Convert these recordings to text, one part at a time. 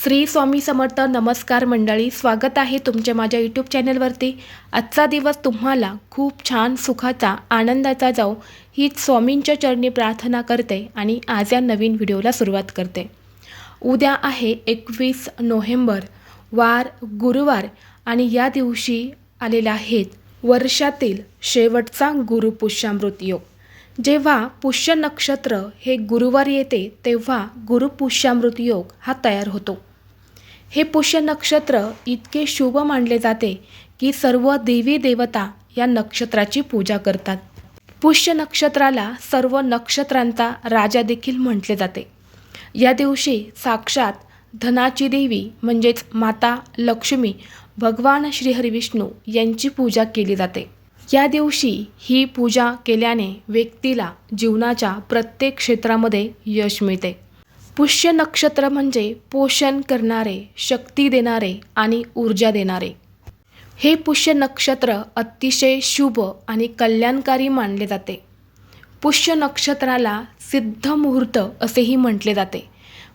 श्री स्वामी समर्थ नमस्कार मंडळी स्वागत आहे तुमच्या माझ्या यूट्यूब चॅनलवरती आजचा दिवस तुम्हाला खूप छान सुखाचा आनंदाचा जाऊ हीच स्वामींच्या चरणी प्रार्थना करते आणि आज या नवीन व्हिडिओला सुरुवात करते. उद्या आहे एकवीस नोव्हेंबर वार गुरुवार आणि या दिवशी आलेला आहेत वर्षातील शेवटचा गुरुपुष्यामृत योग. जेव्हा पुष्य नक्षत्र हे गुरुवार येते तेव्हा गुरुपुष्यामृत योग हा तयार होतो. हे पुष्य नक्षत्र इतके शुभ मानले जाते की सर्व देवी देवता या नक्षत्राची पूजा करतात. पुष्य नक्षत्राला सर्व नक्षत्रांचा राजा देखील म्हटले जाते. या दिवशी साक्षात धनाची देवी म्हणजेच माता लक्ष्मी भगवान श्रीहरिविष्णू यांची पूजा केली जाते. या दिवशी ही पूजा केल्याने व्यक्तीला जीवनाच्या प्रत्येक क्षेत्रामध्ये यश मिळते. पुष्य नक्षत्र म्हणजे पोषण करणारे शक्ती देणारे आणि ऊर्जा देणारे. हे पुष्य नक्षत्र अतिशय शुभ आणि कल्याणकारी मानले जाते. पुष्य नक्षत्राला सिद्ध मुहूर्त असेही म्हटले जाते.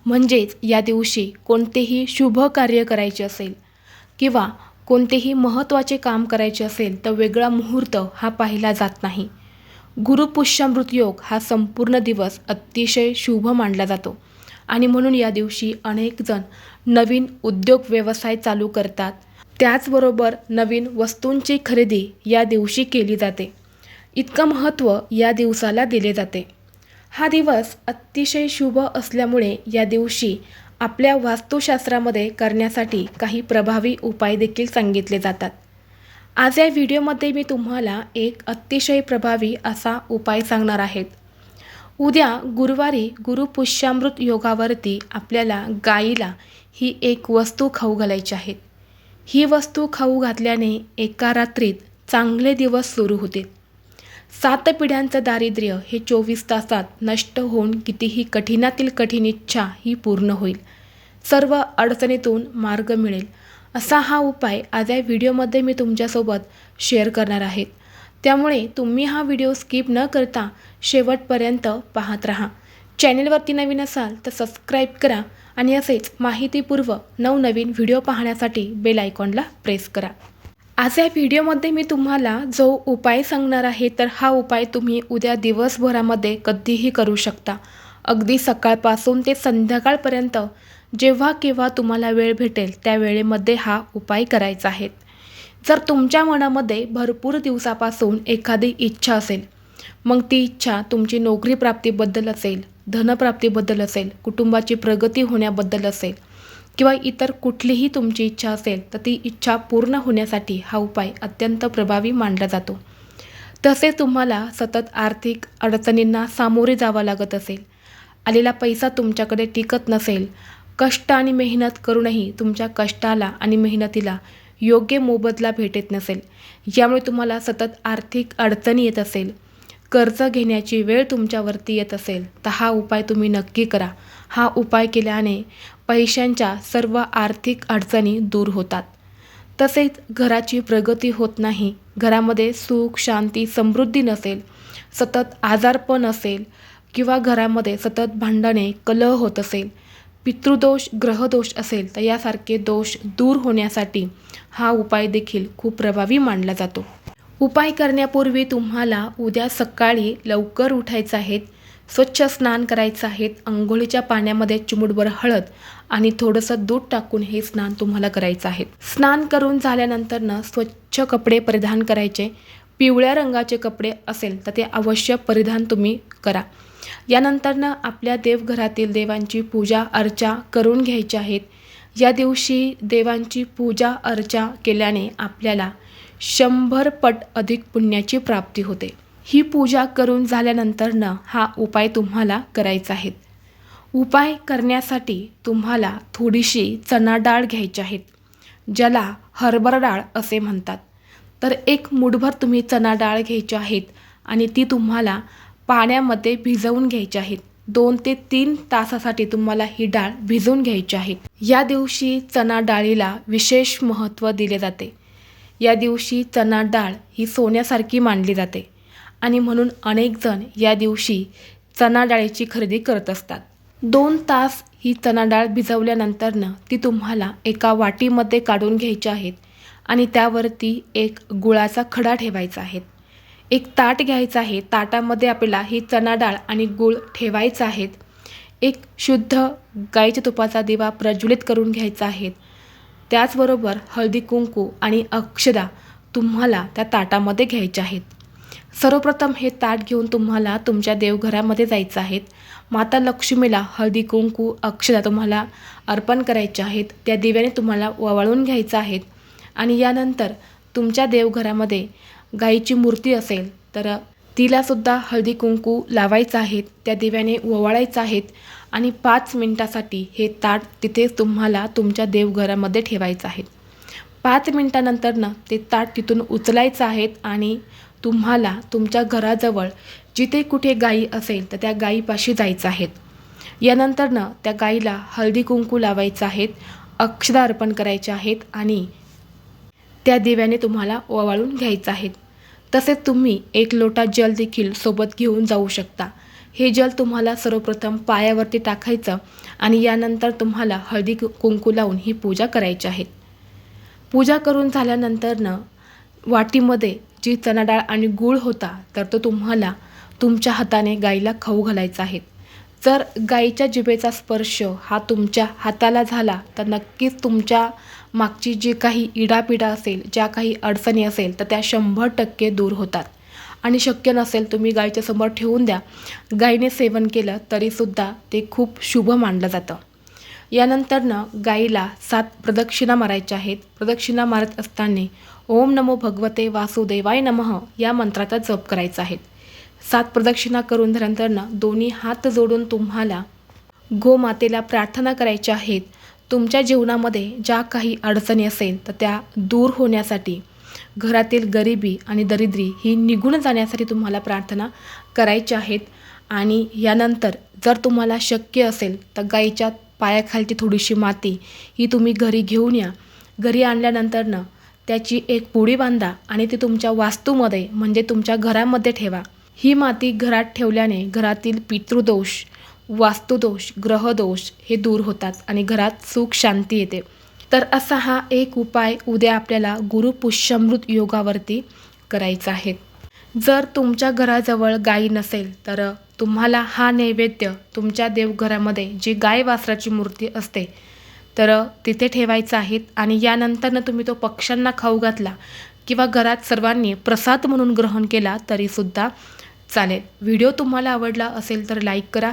म्हणजेच या दिवशी कोणतेही शुभ कार्य करायचे असेल किंवा कोणतेही महत्त्वाचे काम करायचे असेल तर वेगळा मुहूर्त हा पाहिला जात नाही. गुरुपुष्यामृत योग हा संपूर्ण दिवस अतिशय शुभ मानला जातो. आणि म्हणून या दिवशी अनेक जण नवीन उद्योग व्यवसाय चालू करतात. त्याचबरोबर नवीन वस्तूंची खरेदी या दिवशी केली जाते. इतकं महत्त्व या दिवसाला दिले जाते. हा दिवस अतिशय शुभ असल्यामुळे या दिवशी आपल्या वास्तुशास्त्रामध्ये करण्यासाठी काही प्रभावी उपाय देखील सांगितले जातात. आज या व्हिडिओमध्ये मी तुम्हाला एक अतिशय प्रभावी असा उपाय सांगणार आहेत उद्या गुरुवारी गुरुपुष्यामृत योगावरती आपल्याला गाईला ही एक वस्तू खाऊ घालायची आहे. ही वस्तू खाऊ घातल्याने एका रात्रीत चांगले दिवस सुरू होतील. सात पिढ्यांचं दारिद्र्य हे चोवीस तासात नष्ट होऊन कितीही कठीणातील कठीण इच्छा ही पूर्ण होईल. सर्व अडचणीतून मार्ग मिळेल. असा हा उपाय आज या व्हिडिओमध्ये मी तुमच्यासोबत शेअर करणार आहेत त्यामुळे तुम्ही हा व्हिडिओ स्किप न करता शेवटपर्यंत पाहत राहा. चॅनेलवरती नवीन असाल तर सबस्क्राईब करा आणि असेच माहितीपूर्व नवनवीन व्हिडिओ पाहण्यासाठी बेल आयकॉनला प्रेस करा. आज या व्हिडिओमध्ये मी तुम्हाला जो उपाय सांगणार आहे तर हा उपाय तुम्ही उद्या दिवसभरामध्ये कधीही करू शकता. अगदी सकाळपासून ते संध्याकाळपर्यंत जेव्हा केव्हा तुम्हाला वेळ भेटेल त्या वेळेमध्ये हा उपाय करायचा आहे. जर तुमच्या मनामध्ये भरपूर दिवसापासून एखादी इच्छा असेल मग ती इच्छा तुमची नोकरी प्राप्तीबद्दल असेल धनप्राप्तीबद्दल असेल कुटुंबाची प्रगती होण्याबद्दल असेल किंवा इतर कुठलीही तुमची इच्छा असेल तर ती इच्छा पूर्ण होण्यासाठी हा उपाय अत्यंत प्रभावी मानला जातो. तसेच तुम्हाला सतत आर्थिक अडचणींना सामोरे जावं लागत असेल आलेला पैसा तुमच्याकडे टिकत नसेल कष्ट आणि मेहनत करूनही तुमच्या कष्टाला आणि मेहनतीला योग्य मोबदला भेटत नसेल. यामुळे तुम्हाला सतत आर्थिक अडचणी येत असेल. कर्ज घेण्याची वेळ तुमच्यावरती येत असेल तर हा उपाय तुम्ही नक्की करा. हा उपाय केल्याने पैशांच्या सर्व आर्थिक अडचणी दूर होतात. तसेच घराची प्रगती होत नाही घरामध्ये सुख शांती समृद्धी नसेल सतत आजारपण असेल किंवा घरामध्ये सतत भांडणे कलह होत असेल पितृदोष ग्रहदोष असेल तर यासारखे दोष दूर होण्यासाठी हा उपाय देखील खूप प्रभावी मानला जातो. उपाय करण्यापूर्वी तुम्हाला उद्या सकाळी लवकर उठायचं आहे स्वच्छ स्नान करायचं आहे अंघोळीच्या पाण्यामध्ये चिमुटभर हळद आणि थोडंसं दूध टाकून हे स्नान तुम्हाला करायचं आहे. स्नान करून झाल्यानंतरनं स्वच्छ कपडे परिधान करायचे. पिवळ्या रंगाचे कपडे असेल तर ते अवश्य परिधान तुम्ही करा. यानंतरनं आपल्या देवघरातील देवांची पूजा अर्चा करून घ्यायची आहेत. या दिवशी देवांची पूजा अर्चा केल्याने आपल्याला शंभर पट अधिक पुण्याची प्राप्ती होते. ही पूजा करून झाल्यानंतरनं हा उपाय तुम्हाला करायचा आहे. उपाय करण्यासाठी तुम्हाला थोडीशी चणा डाळ घ्यायची आहेत ज्याला हरभरा डाळ असे म्हणतात. तर एक मुठभर तुम्ही चणा डाळ घ्यायची आहेत आणि ती तुम्हाला पाण्यामध्ये भिजवून घ्यायचे आहेत. दोन ते तीन तासासाठी तुम्हाला ही डाळ भिजवून घ्यायची आहे. या दिवशी चणा डाळीला विशेष महत्त्व दिले जाते. या दिवशी चणा डाळ ही सोन्यासारखी मानली जाते आणि म्हणून अनेक जण या दिवशी चणा डाळीची खरेदी करत असतात. दोन तास ही चणा डाळ भिजवल्यानंतरनं ती तुम्हाला एका वाटीमध्ये काढून घ्यायची आहेत आणि त्यावरती एक गुळाचा खडा ठेवायचा आहे. एक ताट घ्यायचं आहे. ताटामध्ये आपल्याला ही चणा डाळ आणि गूळ ठेवायचं आहेत. एक शुद्ध गाईच्या तुपाचा दिवा प्रज्वलित करून घ्यायचा आहे. त्याचबरोबर हळदी कुंकू आणि अक्षदा तुम्हाला त्या ताटामध्ये घ्यायच्या आहेत. सर्वप्रथम हे ताट घेऊन तुम्हाला तुमच्या देवघरामध्ये जायचं आहे. माता लक्ष्मीला हळदी कुंकू अक्षदा तुम्हाला अर्पण करायचे आहेत. त्या दिव्याने तुम्हाला ववाळून घ्यायचं आहेत आणि यानंतर तुमच्या देवघरामध्ये गाईची मूर्ती असेल तर तिलासुद्धा हळदी कुंकू लावायचं आहेत त्या दिव्याने ओवाळायचं आहेत आणि पाच मिनटासाठी हे ताट तिथे तुम्हाला तुमच्या देवघरामध्ये ठेवायचं आहे. पाच मिनटानंतरनं ते ताट तिथून उचलायचं आहेत आणि तुम्हाला तुमच्या घराजवळ जिथे कुठे गाई असेल तर त्या गाईपाशी जायचं आहेत. यानंतरनं त्या गाईला हळदी कुंकू लावायचं आहेत अक्षदा अर्पण करायचे आहेत आणि त्या दिव्याने तुम्हाला ओवाळून घ्यायचं आहेत. तसेच तुम्ही एक लोटा जल देखील सोबत घेऊन जाऊ शकता. हे जल तुम्हाला सर्वप्रथम पायावरती टाकायचं आणि यानंतर तुम्हाला हळदी कुंकू लावून ही पूजा करायची आहे. पूजा करून झाल्यानंतरनं वाटीमध्ये जी चणा डाळ आणि गूळ होता तर तो तुम्हाला तुमच्या हाताने गाईला खाऊ घालायचा आहे. जर गाईच्या जिभेचा स्पर्श हा तुमच्या हाताला झाला तर नक्कीच तुमच्या मागची जी काही इडापिडा असेल ज्या काही अडचणी असेल तर त्या शंभर टक्के दूर होतात. आणि शक्य नसेल तुम्ही गाईच्या समोर ठेवून द्या. गाईने सेवन केलं तरीसुद्धा ते खूप शुभ मानलं जातं. यानंतरनं गाईला सात प्रदक्षिणा मारायच्या आहेत. प्रदक्षिणा मारत असताना ओम नमो भगवते वासुदेवाय नमः या मंत्राचा जप करायचा आहे. सात प्रदक्षिणा करून झाल्यानंतरनं दोन्ही हात जोडून तुम्हाला गोमातेला प्रार्थना करायच्या आहेत. तुमच्या जीवनामध्ये ज्या काही अडचणी असेल तर त्या दूर होण्यासाठी घरातील गरिबी आणि दरिद्री ही निघून जाण्यासाठी तुम्हाला प्रार्थना करायच्या आहेत. आणि यानंतर जर तुम्हाला शक्य असेल तर गाईच्या पायाखालची थोडीशी माती ही तुम्ही घरी घेऊन या. घरी आणल्यानंतरनं त्याची एक पुडी बांधा आणि ती तुमच्या वास्तूमध्ये म्हणजे तुमच्या घरामध्ये ठेवा. ही माती घरात ठेवल्याने घरातील पितृदोष वास्तुदोष ग्रहदोष हे दूर होतात आणि घरात सुख शांती येते. तर असा हा एक उपाय उद्या आपल्याला गुरुपुष्यमृत योगावरती करायचा आहे. जर तुमच्या घराजवळ गाई नसेल तर तुम्हाला हा नैवेद्य तुमच्या देवघरामध्ये जी गाय वासराची मूर्ती असते तर तिथे ठेवायचं आहे आणि यानंतरनं तुम्ही तो पक्ष्यांना खाऊ घातला किंवा घरात सर्वांनी प्रसाद म्हणून ग्रहण केला तरीसुद्धा चालेल. व्हिडिओ तुम्हाला आवडला असेल तर लाईक करा